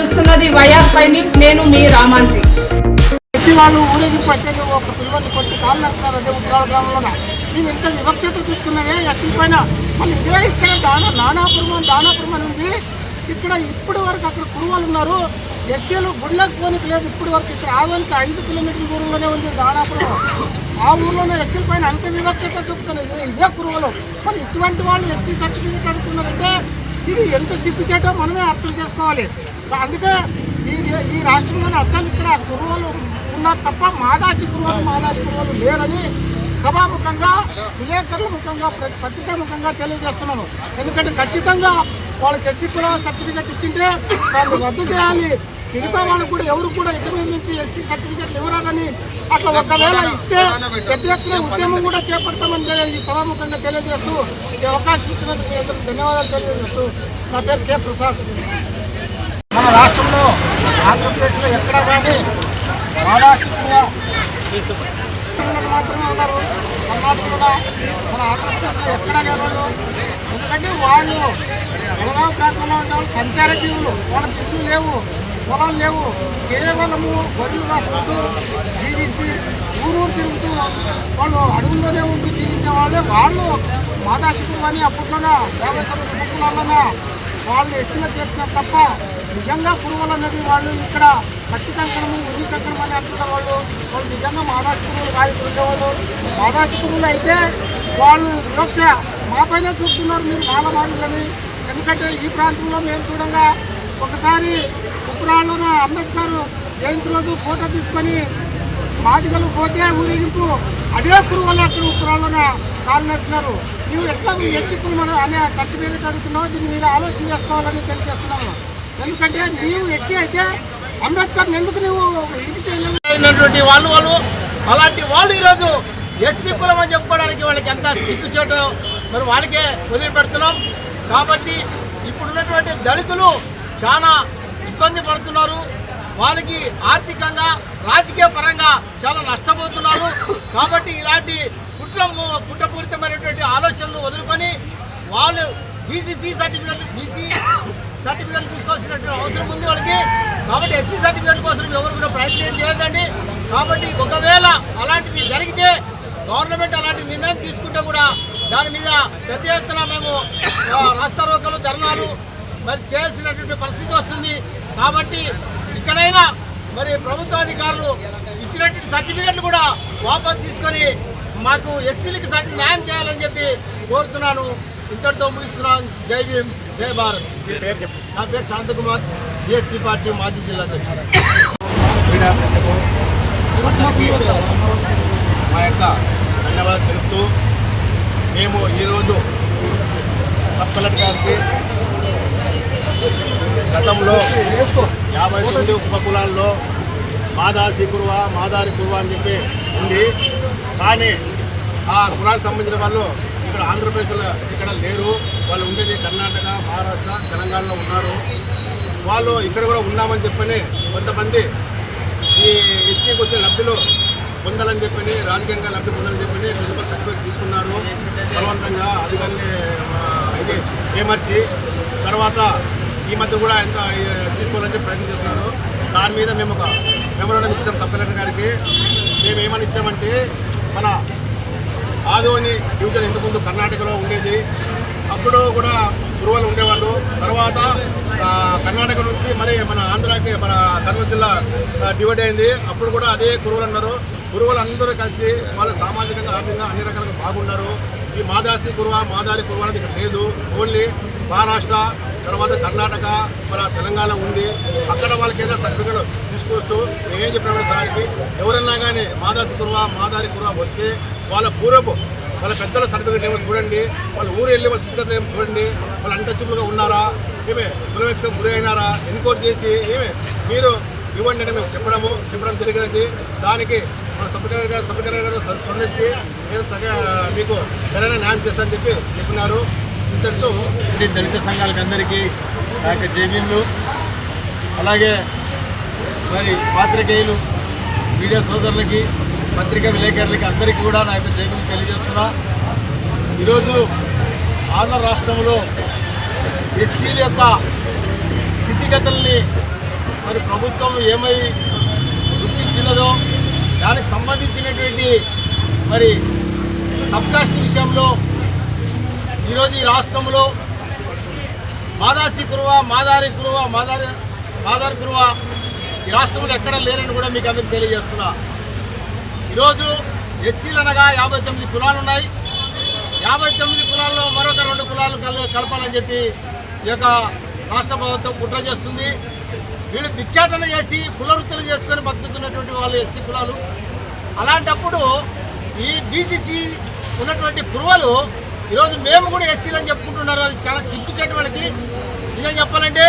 చూస్తున్నది YR five news. నేను మీ రామాంజీ. వాళ్ళు ఊరేగింపు అయితే ఒక పిల్లల్ని కొట్టి కాళ్ళు నడుతున్నారు అదే ఉత్తరాల గ్రామంలో మేము ఇంత వివక్షత చూస్తున్నామే ఎస్సీ పైన. మళ్ళీ ఇదే ఇక్కడ దానా నానాపురం దానాపురం అని ఉంది. ఇక్కడ ఇప్పటి వరకు అక్కడ కురువాలు ఉన్నారు. ఎస్సీలు గుడ్లకు పోనీకి లేదు. ఇప్పటి వరకు ఇక్కడ ఆదానికి ఐదు కిలోమీటర్ల దూరంలోనే ఉంది దానాపురం ఆ ఊర్లోనే ఎస్సీల పైన అంత వివక్షత చూపుతున్నారు ఇదే కురువలు. మరి ఇటువంటి వాళ్ళు ఎస్సీ సర్టిఫికేట్ అడుగుతున్నారంటే ఇది ఎంత సిగ్గుచేటో మనమే అర్థం చేసుకోవాలి. అందుకే ఈ ఈ రాష్ట్రంలోని అస్సలు ఇక్కడ గురువులు ఉన్నారు తప్ప మాదాసి గురువులు మాదాసి గురువులు లేరని సభాముఖంగా విలేకరుల ముఖంగా పత్రికా ముఖంగా తెలియజేస్తున్నాను ఎందుకంటే ఖచ్చితంగా వాళ్ళకి ఎస్సీ కుల సర్టిఫికేట్ ఇచ్చింటే దాన్ని రద్దు చేయాలి. మిగతా వాళ్ళకు కూడా ఎవరు కూడా ఇక మీద నుంచి ఎస్సీ సర్టిఫికెట్లు ఇవ్వరాదని అట్లా ఒకవేళ ఇస్తే పెద్ద ఎత్తున ఉద్యమం కూడా చేపడతామని ఈ సభాముఖంగా తెలియజేస్తూ ఈ అవకాశం ఇచ్చినందుకు మీ అందరికీ ధన్యవాదాలు తెలియజేస్తూ నా పేరు కె. ప్రసాద్. మన రాష్ట్రంలో ఆంధ్రప్రదేశ్లో ఎక్కడా కానీ మాదాశిక్షణ మాత్రమే ఉన్నారు కర్ణాటకలో మన ఆంధ్రప్రదేశ్లో ఎక్కడా లేరు ఎందుకంటే వాళ్ళు బెಳగావి ప్రాంతంలో ఉన్న వాళ్ళు సంచార జీవులు వాళ్ళకి ఇల్లు లేవు. పొలాలు లేవు. కేవలము గొర్రెలు కాసుకుంటూ జీవించి ఊరూరు తిరుగుతూ వాళ్ళు అడవుల్లోనే ఉంటూ జీవించే వాళ్ళే. వాళ్ళు మాదాశికులు అని అప్పట్లోనా యాభై తొమ్మిది ముక్కులలోనే వాళ్ళు ఎస్సీలో చేస్తున్నారు తప్ప నిజంగా పురుగులు అనేది వాళ్ళు ఇక్కడ కత్తి కంకణము ఉరి కంకణం అని అంటున్నారు వాళ్ళు. వాళ్ళు నిజంగా మాదాసి కాదు ఉండేవాళ్ళు. మాదాసి అయితే వాళ్ళు వివక్ష మాపైనే చూపుతున్నారు మీరు మాల అని ఎందుకంటే ఈ ప్రాంతంలో మేము చూడంగా ఒకసారి ఉప్పురాళ్ళలోన అంబేద్కర్ జయంతి రోజు ఫోటో తీసుకొని బాధికలు పోతే ఊరేగింపు. అదే కురువలు అక్కడ ఉప్పురాళ్ళలోన కాలు నడుతున్నారు నువ్వు ఎట్లా ఎస్సీ కులం అనే సర్టిఫికేట్ అడుగుతున్నావు దీన్ని మీరు ఆలోచన చేసుకోవాలని తెలియజేస్తున్నాను. ఎందుకంటే నీవు ఎస్సీ అయితే అంబేద్కర్ ఎందుకు నువ్వు ఇది చేయలేదు? అయినటువంటి వాళ్ళు వాళ్ళు అలాంటి వాళ్ళు ఈరోజు ఎస్సీ కులం అని చెప్పుకోవడానికి వాళ్ళకి ఎంత సిగ్గుచేటో మరి వాళ్ళకే వదిలిపెడుతున్నాం. కాబట్టి ఇప్పుడున్నటువంటి దళితులు చాలా ఇబ్బంది పడుతున్నారు. వాళ్ళకి ఆర్థికంగా రాజకీయ పరంగా చాలా నష్టపోతున్నారు. కాబట్టి ఇలాంటి కుట్ర కుట్రపూరితమైనటువంటి ఆలోచనలు వదులుకొని వాళ్ళు బీసీసీ సర్టిఫికెట్లు బీసీ సర్టిఫికెట్లు తీసుకోవాల్సినటువంటి అవసరం ఉంది వాళ్ళకి. కాబట్టి ఎస్సీ సర్టిఫికెట్ కోసం ఎవరు కూడా ప్రయత్నం చేయదండి కాబట్టి ఒకవేళ అలాంటిది జరిగితే గవర్నమెంట్ అలాంటి నిర్ణయం తీసుకుంటే కూడా దాని మీద పెద్ద ఎత్తున మేము రాస్తారోకలు ధర్నాలు మరి చేయాల్సినటువంటి పరిస్థితి వస్తుంది. కాబట్టి ఇక్కడైనా మరి ప్రభుత్వాధికారులు ఇచ్చినటువంటి సర్టిఫికెట్లు కూడా వాపసు తీసుకొని మాకు ఎస్సీలకి న్యాయం చేయాలని చెప్పి కోరుతున్నాను. ఇంతటితో ముగిస్తున్నాను. జై భీమ్ జై భారత్. నా పేరు శాంతకుమార్ బీఎస్పీ పార్టీ మాజీ జిల్లా అధ్యక్షుడు. మా యొక్క ధన్యవాదాలు తెలుపుతూ మేము ఈరోజు సబ్ కలెక్టర్ గారికి గతంలో యాభై తొమ్మిది ఉపకులాల్లో మాదాసి కురువ మాదారి కురువ అని చెప్పి ఉంది. కానీ ఆ కులానికి సంబంధించిన వాళ్ళు ఇక్కడ ఆంధ్రప్రదేశ్లో ఇక్కడ లేరు. వాళ్ళు ఉండేది కర్ణాటక మహారాష్ట్ర తెలంగాణలో ఉన్నారు. వాళ్ళు ఇక్కడ కూడా ఉన్నామని చెప్పని కొంతమంది ఈ ఎస్సీకి వచ్చే లబ్ధిలో పొందాలని చెప్పని రాజకీయంగా లబ్ధి పొందాలని చెప్పని ఫిజికల్ సర్టిఫికేట్ తీసుకున్నారు. బలవంతంగా అది ఇది ఏమర్చి తర్వాత ఈ మధ్య కూడా ఎంత తీసుకోవాలని ప్రయత్నం చేస్తున్నారు. దాని మీద మేము ఒక మెమోరాండం ఇచ్చాం సబ్ కలెక్టర్ గారికి. మేము ఏమని ఇచ్చామంటే మన ఆదోని డివిజన్ ఇంతకుముందు కర్ణాటకలో ఉండేది. అప్పుడు కూడా గురువులు ఉండేవాళ్ళు. తర్వాత కర్ణాటక నుంచి మరి మన ఆంధ్రాకి మన కర్నూలు జిల్లా డివైడ్ అయింది. అప్పుడు కూడా అదే గురువులు అన్నారు. గురువులందరూ కలిసి వాళ్ళు సామాజికంగా ఆర్థికంగా అన్ని రకాలుగా బాగున్నారు ఈ మాదాసి కురువ మాదారి కురువ అనేది ఇక్కడ లేదు. ఓన్లీ మహారాష్ట్ర తర్వాత కర్ణాటక మన తెలంగాణ ఉంది. అక్కడ వాళ్ళకి ఏదైనా సర్టిఫికెట్ తీసుకోవచ్చు. నేనేం చెప్పిన సార్కి ఎవరన్నా కానీ మాదాసి కురువ మాదారి కురువ వస్తే వాళ్ళ పూర్వపు వాళ్ళ పెద్దల సర్టిఫికేట్ ఏమో చూడండి. వాళ్ళ ఊరు వెళ్ళి వాళ్ళ సిద్ధత ఏమో చూడండి. వాళ్ళు అంటచిబుల్గా ఉన్నారా? ఏమే కులవేక్షకు గురి అయినారా ఎన్కోర్ చేసి ఏమే మీరు ఇవ్వండి అని మేము చెప్పడము చెప్పడం జరిగినది. దానికి మన సభ్యుల గారు సభ్యుల గారు స్పందించి నేను తగ మీకు సరైన న్యాయం చేస్తానని చెప్పి చెప్పినారు. ఇంతటితో దళిత సంఘాలకు అందరికీ నా యొక్క జేబీలు అలాగే మరి పాత్రికేయులు మీడియా సోదరులకి పత్రికా విలేకరులకి అందరికీ కూడా నా యొక్క జైబీలు తెలియజేస్తున్నా. ఈరోజు ఆంధ్ర రాష్ట్రంలో ఎస్సీల యొక్క స్థితిగతుల్ని మరి ప్రభుత్వం ఏమై గుర్తించినదో దానికి సంబంధించినటువంటి మరి సబ్కాస్ట్ విషయంలో ఈరోజు ఈ రాష్ట్రంలో మాదాసి కురువ మాదారి కురువ మాదారి మాదారి కురువ ఈ రాష్ట్రంలో ఎక్కడ లేరని కూడా మీకు అందరికి తెలియజేస్తున్నా. ఈరోజు ఎస్సీలు అనగా యాభై తొమ్మిది కులాలు ఉన్నాయి. యాభై తొమ్మిది కులాల్లో మరొక రెండు కులాలు కల కలపాలని చెప్పి ఈ యొక్క రాష్ట్ర ప్రభుత్వం కుట్ర చేస్తుంది. వీళ్ళు భిక్షాటన చేసి కులవృత్తులు చేసుకొని బతుకుతున్నటువంటి వాళ్ళు ఎస్సీ కులాలు. అలాంటప్పుడు ఈ బీసీసీ ఉన్నటువంటి పురువలు ఈరోజు మేము కూడా ఎస్సీలు అని చెప్పుకుంటున్నారు. అది చాలా చిక్కు వాళ్ళకి. నిజం చెప్పాలంటే